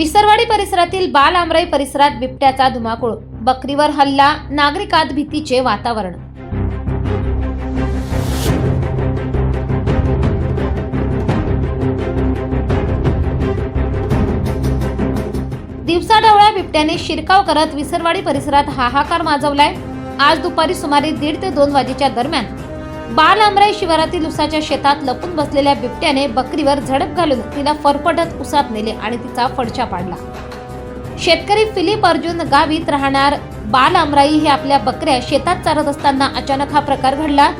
विसरवाडी परिसरातील बाल आमराई परिसरात बिबट्याचा धुमाकूळ बकरीवर हल्ला नागरिकात भीतीचे वातावरण. दिवसाढवळ्या बिबट्याने शिरकाव करत विसरवाडी परिसरात हाहाकार माजवलाय. आज दुपारी सुमारे दीड ते दोन वाजेच्या दरम्यान बाल आमराई शिवारातील उसाच्या शेतात लपून बसलेल्या बिबट्याने बकरीवर झडप घालून तिला फरफटत उसात नेले आणि तिचा फडशा पाडला. शेतकरी फिलिप अर्जुन गावीत राहणार बाल आमराई हे आपल्या बकऱ्या शेतात चारत असताना अचानक हा प्रकार घडला.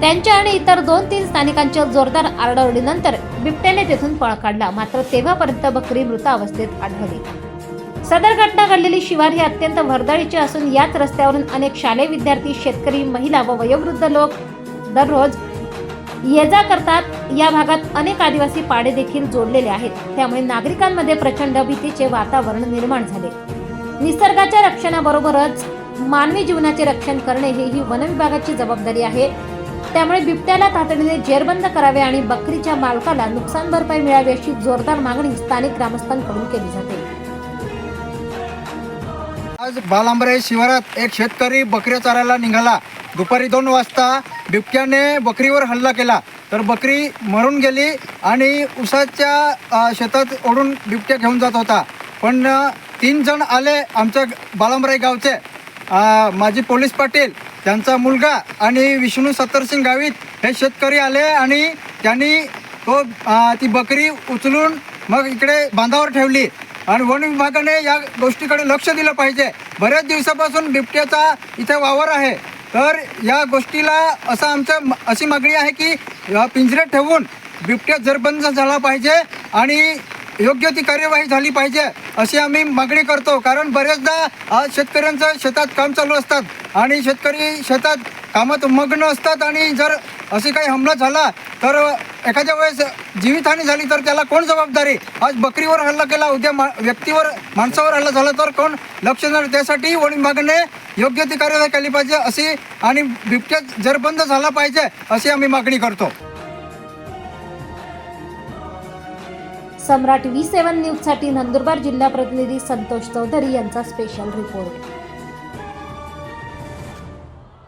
त्यांच्या आणि इतर दोन तीन स्थानिकांच्या जोरदार आरडाओरडीनंतर बिबट्याने तेथून पळ काढला. मात्र तेव्हापर्यंत बकरी मृत अवस्थेत आढळली. सदर घटना घडलेली शिवार ही अत्यंत वर्दळीची असून याच रस्त्यावरून अनेक शालेय विद्यार्थी शेतकरी महिला व वयोवृद्ध लोक दररोज ये जा करतात या भागात अनेक आदिवासी पाडे देखील जोडलेले आहेत. त्यामुळे नागरिकांमध्ये प्रचंड भीतीचे वातावरण निर्माण झाले. निसर्गाच्या रक्षणाबरोबरच मानवी जीवनाचे रक्षण करणे हे ही वनविभागाची जबाबदारी आहे. त्यामुळे बिबट्याला तातडीने जेरबंद करावे आणि बकरीच्या मालकाला नुकसान भरपाई मिळावी अशी जोरदार मागणी स्थानिक ग्रामस्थांकडून केली जाते. आज बालांबरे शिवारात एक शेतकरी बकऱ्या चारायला निघाला. दुपारी दोन वाजता बिबट्याने बकरीवर हल्ला केला. तर बकरी मरून गेली आणि उसाच्या शेतात ओढून बिबट्या घेऊन जात होता. पण तीन जण आले आमच्या बालामराई गावचे. माजी पोलीस पाटील त्यांचा मुलगा आणि विष्णू सत्तरसिंग गावित हे शेतकरी आले आणि त्यांनी तो ती बकरी उचलून मग इकडे बांधावर ठेवली. आणि वन विभागाने या गोष्टीकडे लक्ष दिलं पाहिजे. बऱ्याच दिवसापासून बिबट्याचा इथे वावर आहे. तर या गोष्टीला असं आमचं अशी मागणी आहे की पिंजरे पिंजऱ्यात ठेवून बिबट्या जरबंद झाला पाहिजे आणि योग्य ती कार्यवाही झाली पाहिजे अशी आम्ही मागणी करतो. कारण बरेचदा आज शेतकऱ्यांचं शेतात काम चालू असतात आणि शेतकरी शेतात कामात मग्न असतात आणि जर असे काही हमला झाला तर एखाद्या वेळेस जीवितहानी झाली तर त्याला कोण जबाबदारी? आज बकरीवर हल्ला केला उद्या मा व्यक्तीवर माणसावर हल्ला झाला तर कोण लक्ष देणार? त्यासाठी वन विभागाने योग्य ती कार्यवाही केली पाहिजे अशी आणि बिबट्या जरबंद झाला पाहिजे अशी आम्ही मागणी करतो. सम्राट व्ही सेव्हन न्यूजसाठी नंदुरबार जिल्हा प्रतिनिधी संतोष चौधरी यांचा स्पेशल रिपोर्ट